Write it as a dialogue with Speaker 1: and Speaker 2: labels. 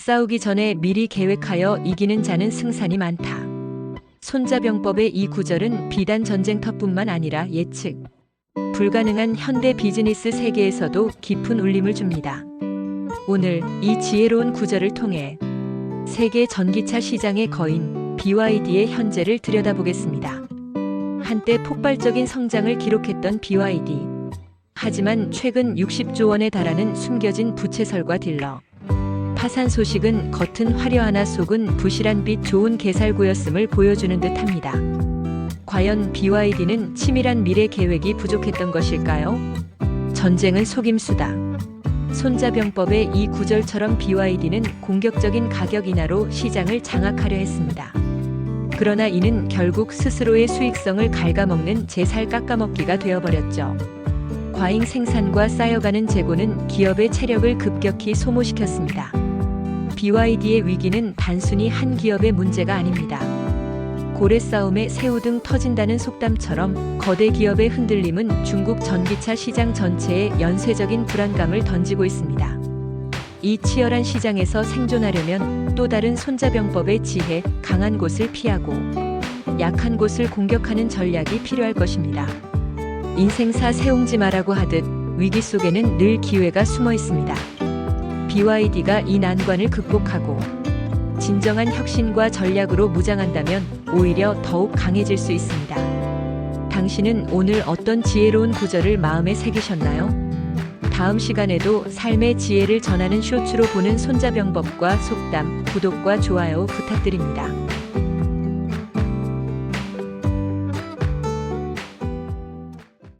Speaker 1: 싸우기 전에 미리 계획하여 이기는 자는 승산이 많다. 손자병법의 이 구절은 비단 전쟁터뿐만 아니라 예측, 불가능한 현대 비즈니스 세계에서도 깊은 울림을 줍니다. 오늘 이 지혜로운 구절을 통해 세계 전기차 시장의 거인 BYD의 현재를 들여다보겠습니다. 한때 폭발적인 성장을 기록했던 BYD. 하지만 최근 60조 원에 달하는 숨겨진 부채설과 딜러. 파산 소식은 겉은 화려하나 속은 부실한 빛 좋은 개살구였음을 보여주는 듯합니다. 과연 BYD는 치밀한 미래 계획이 부족했던 것일까요? 전쟁은 속임수다. 손자병법의 이 구절처럼 BYD는 공격적인 가격 인하로 시장을 장악하려 했습니다. 그러나 이는 결국 스스로의 수익성을 갉아먹는 제살 깎아먹기가 되어버렸죠. 과잉 생산과 쌓여가는 재고는 기업의 체력을 급격히 소모시켰습니다. BYD의 위기는 단순히 한 기업의 문제가 아닙니다. 고래 싸움에 새우 등 터진다는 속담처럼 거대 기업의 흔들림은 중국 전기차 시장 전체에 연쇄적인 불안감을 던지고 있습니다. 이 치열한 시장에서 생존하려면 또 다른 손자병법의 지혜, 강한 곳을 피하고 약한 곳을 공격하는 전략이 필요할 것입니다. 인생사 세웅지마라고 하듯 위기 속에는 늘 기회가 숨어 있습니다. BYD가 이 난관을 극복하고 진정한 혁신과 전략으로 무장한다면 오히려 더욱 강해질 수 있습니다. 당신은 오늘 어떤 지혜로운 구절을 마음에 새기셨나요? 다음 시간에도 삶의 지혜를 전하는 쇼츠로 보는 손자병법과 속담, 구독과 좋아요 부탁드립니다.